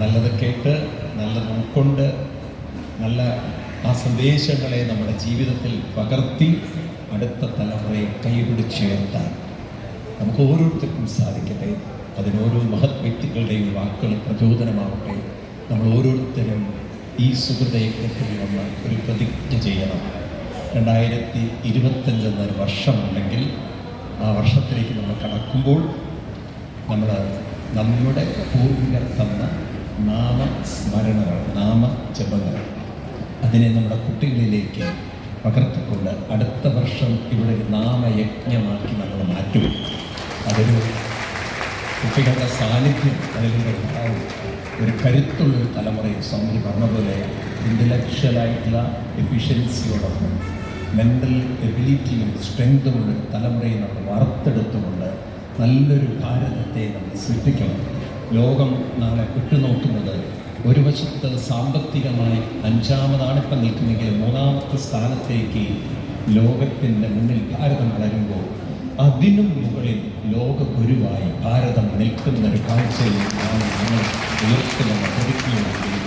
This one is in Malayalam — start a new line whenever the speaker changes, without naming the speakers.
നല്ലത് കേട്ട് നല്ലത് ഉൾക്കൊണ്ട് നല്ല ആ സന്ദേശങ്ങളെ നമ്മുടെ ജീവിതത്തിൽ പകർത്തി അടുത്ത തലമുറയെ കൈപിടിച്ചുയർത്താൻ നമുക്ക് ഓരോരുത്തർക്കും സാധിക്കട്ടെ. അതിനോരോ മഹത് വ്യക്തികളുടെയും വാക്കുകൾ പ്രചോദനമാവട്ടെ. നമ്മൾ ഓരോരുത്തരും ഈ സുഹൃതയജ്ഞത്തിൽ നമ്മൾ ഒരു പ്രതിജ്ഞ ചെയ്യണം. രണ്ടായിരത്തി ഇരുപത്തഞ്ച് എന്നൊരു വർഷമുണ്ടെങ്കിൽ ആ വർഷത്തിലേക്ക് നമ്മൾ കടക്കുമ്പോൾ നമ്മൾ നമ്മുടെ പൂർവികർ തന്ന നാമസ്മരണകൾ നാമജപങ്ങൾ. അതിനെ നമ്മുടെ കുട്ടികളിലേക്ക് പകർത്തിക്കൊണ്ട് അടുത്ത വർഷം ഇവിടെ ഒരു നാമയജ്ഞമാക്കി നമ്മൾ മാറ്റും. അതൊരു കുട്ടികളുടെ സാന്നിധ്യം അതിലൂടെ ഉണ്ടാവും. ഒരു കരുത്തുള്ള തലമുറയെ സ്വാമി പറഞ്ഞ പോലെ ഇന്റലക്ച്വലായിട്ടുള്ള എഫിഷ്യൻസിയോടൊപ്പം മെന്റൽ എബിലിറ്റിയും സ്ട്രെങ്തുമുള്ള ഒരു തലമുറയെ നമ്മൾ വാർത്തെടുത്തുകൊണ്ട് നല്ലൊരു ഭാരതത്തെ നമ്മൾ സൃഷ്ടിക്കണം. ലോകം നാളെ ഉറ്റുനോക്കുന്നത്. ഒരു വശത്ത് സാമ്പത്തികമായി അഞ്ചാമതാണ് ഇപ്പം നിൽക്കുന്നെങ്കിൽ മൂന്നാമത്തെ സ്ഥാനത്തേക്ക് ലോകത്തിന്റെ മുന്നിൽ ഭാരതം വളരുമ്പോൾ അതിനും മുകളിൽ ലോക ഗുരുവായി ഭാരതം നിൽക്കുന്ന ഒരു കാഴ്ചയിൽ നാം നമ്മൾ ഉയർത്തുന്ന നമുക്ക്